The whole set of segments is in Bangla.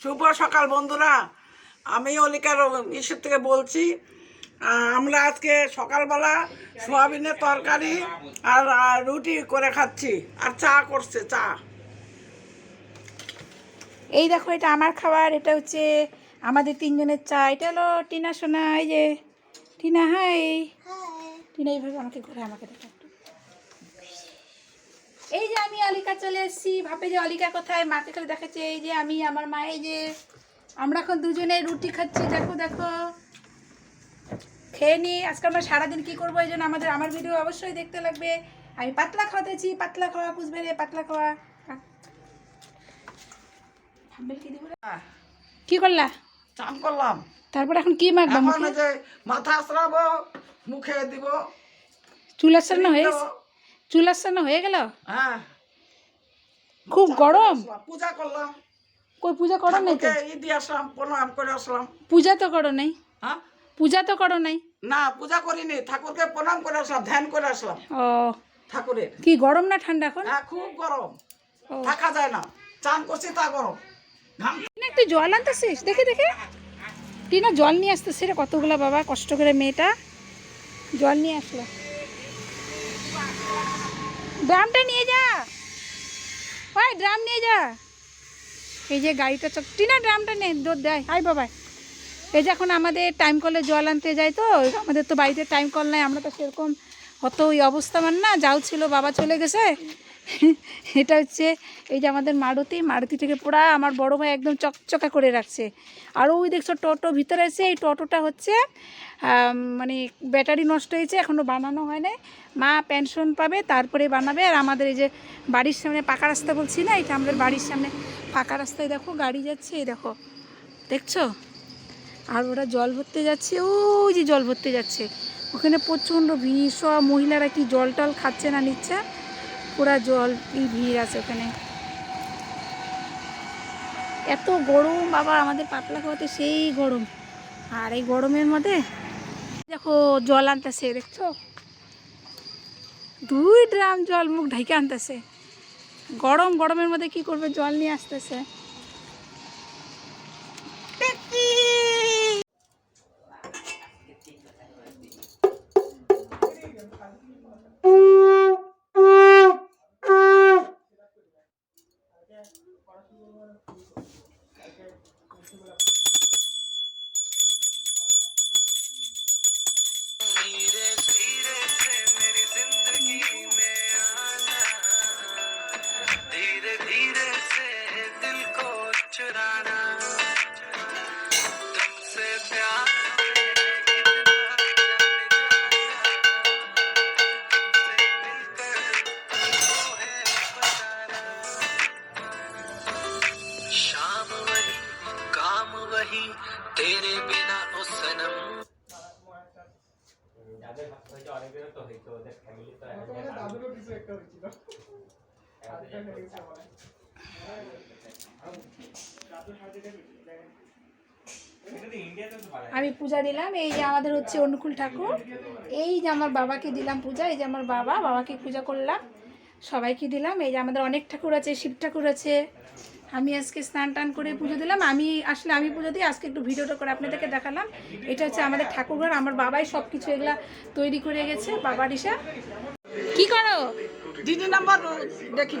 শুভ সকাল বন্ধুরা। আমি অলিকার ইসের থেকে বলছি আমরা আজকে সকালবেলা সোয়াবিনের তরকারি আর রুটি করে খাচ্ছি। আর চা করছে চা। এই দেখো এটা আমার খাবার এটা হচ্ছে আমাদের তিনজনের চা। এটা হলো টিনা সোনা এই যে টিনা হাই। টিনা এইভাবে আমাকে ঘুরে আমাকে দেখা এই যে আমি অলিকা চলে এসেছি। ভাবে যে অলিকা কোথায়? মাকে খালি দেখাচ্ছে এই যে আমি আমার মা এই যে আমরা এখন দুজনে রুটি খাচ্ছি দেখো দেখো। খেয়ে নি আজকে আমরা সারাদিন কি করব এই জন্য আমাদের আমার ভিডিও অবশ্যই দেখতে লাগবে। আমি পাতলা খাওয়াতেছি পাতলা খাওয়া বুঝবে রে পাতলা খাওয়া। থাম্বেল কি করলা? চান করলাম। তারপর এখন কি যে মাথা আসরাবো মুখে দিব। চুল আসানো হয়ে গেছে? চুল আসানো হয়ে গেল? হ্যাঁ। খুব গরম। পূজা করলাম। কই পূজা করো নাই তো? দিয়ে আসলাম প্রণাম করে আসলাম। পূজা তো করো নাই। হ্যাঁ? পূজা তো করো নাই। না পূজা করিনি ঠাকুরকে প্রণাম করে আসলাম ধ্যান করে আসলাম। ও। ঠাকুরের। কি গরম না ঠান্ডা এখন? হ্যাঁ খুব গরম। থাকা যায় না। চান করছি তা গরম। একটু জল আনতেছিস? দেখে দেখে। টিনা জল নিয়ে আসতেছে রে কতগুলা বাবা কষ্ট করে মেয়েটা। জল নিয়ে আসলো। ড্রামটা নিয়ে যা। ওই ড্রাম নিয়ে যা। এই যে গাড়িটা চক টিনা, ড্রামটা নে দৌড় দেয় হাই বাবা। এই যে এখন আমাদের টাইম কলে জল আনতে যাই তো, আমাদের তো বাড়িতে টাইম কল নাই, আমরা তো সেরকম অত ওই অবস্থা মান না, যাও ছিল, বাবা চলে গেছে। এটা হচ্ছে এই যে আমাদের মারুতি মারুতি থেকে পুরা আমার বড় ভাই একদম চকচকা করে রাখছে। আর ওই দেখছ টোটো ভিতরে আছে এই টোটোটা হচ্ছে মানে ব্যাটারি নষ্ট হয়েছে এখনও বানানো হয় নাই। মা পেনশন পাবে, তারপরে বানাবে। আর আমাদের এই যে বাড়ির সামনে পাকা রাস্তা বলছি না, এটা আমাদের বাড়ির সামনে পাকা রাস্তায় দেখো, গাড়ি যাচ্ছে, এই দেখো। দেখছ? আর ওরা জল ভরতে যাচ্ছে, ওই যে জল ভরতে যাচ্ছে। ওখানে প্রচণ্ড ভিড় মহিলারা কি জল টল খাচ্ছে না নিচ্ছে? পুরা জল, কি ভিড় আছে ওখানে? এত গরম, বাবা, আমাদের পাতলা খাওয়াতে সেই গরম। আর এই গরমের মধ্যে, দেখো, জল আনতেছে, দেখছ? দুই ড্রাম জল মুখ ঢাইকে আনতেছে। গরম, গরমের মধ্যে কি করবে? জল নিয়ে আসতেছে। Para que no lo hagan, para que no se vea. शाम वही काम वही तेरे बिना ओ सनम যাদের হয়তো অনেকেরও তো হইতো ওদের ফ্যামিলি তো একজন ইন্ডিয়াতে তো পারে আমি পূজা দিলাম এই যে আমাদের হচ্ছে অনুকূল ঠাকুর এই যে আমার বাবাকে দিলাম পূজা এই যে আমার বাবা বাবাকে পূজা করলাম সবাইকে দিলাম এই যে আমাদের অনেক ঠাকুর আছে শিব ঠাকুর আছে আমি আজকে স্নান টান করে পুজো দিলাম। আমি আসলে আমি পুজো দিই আজকে একটু ভিডিওটা করে আপনাদেরকে দেখালাম। এটা হচ্ছে আমাদের ঠাকুরঘর আমার বাবাই সব কিছু এগুলা তৈরি করে গেছে বাবার ইসা কি করো? দিদি নাম্বার দেখি।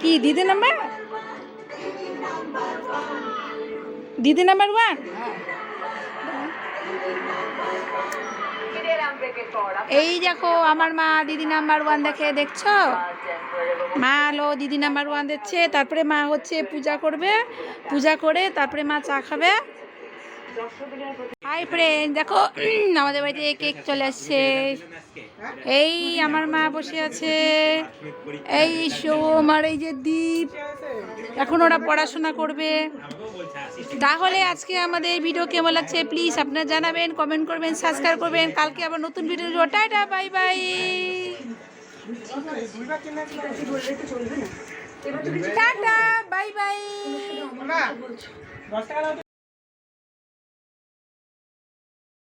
কি দিদি নাম্বার? দিদি নাম্বার ওয়ান? এই দেখো, আমার মা দিদি নাম্বার ওয়ান দেখে, দেখছ? মা হলো দিদি নাম্বার ওয়ান দিচ্ছে তারপরে মা হচ্ছে পূজা করবে, পূজা করে তারপরে মা চা খাবে। হাই ফ্রেন্ড দেখো, আমাদের বাড়িতে কেক চলে আসছে। এই আমার মা বসে আছে। এই সোম আর এই যে দ্বীপ এখন ওরা পড়াশোনা করবে। তাহলে আজকে আমাদের ভিডিও কেমন লাগছে? প্লিজ আপনারা জানাবেন কমেন্ট করবেন সাবস্ক্রাইব করবেন। কালকে আবার নতুন video tata bye bye tata bye bye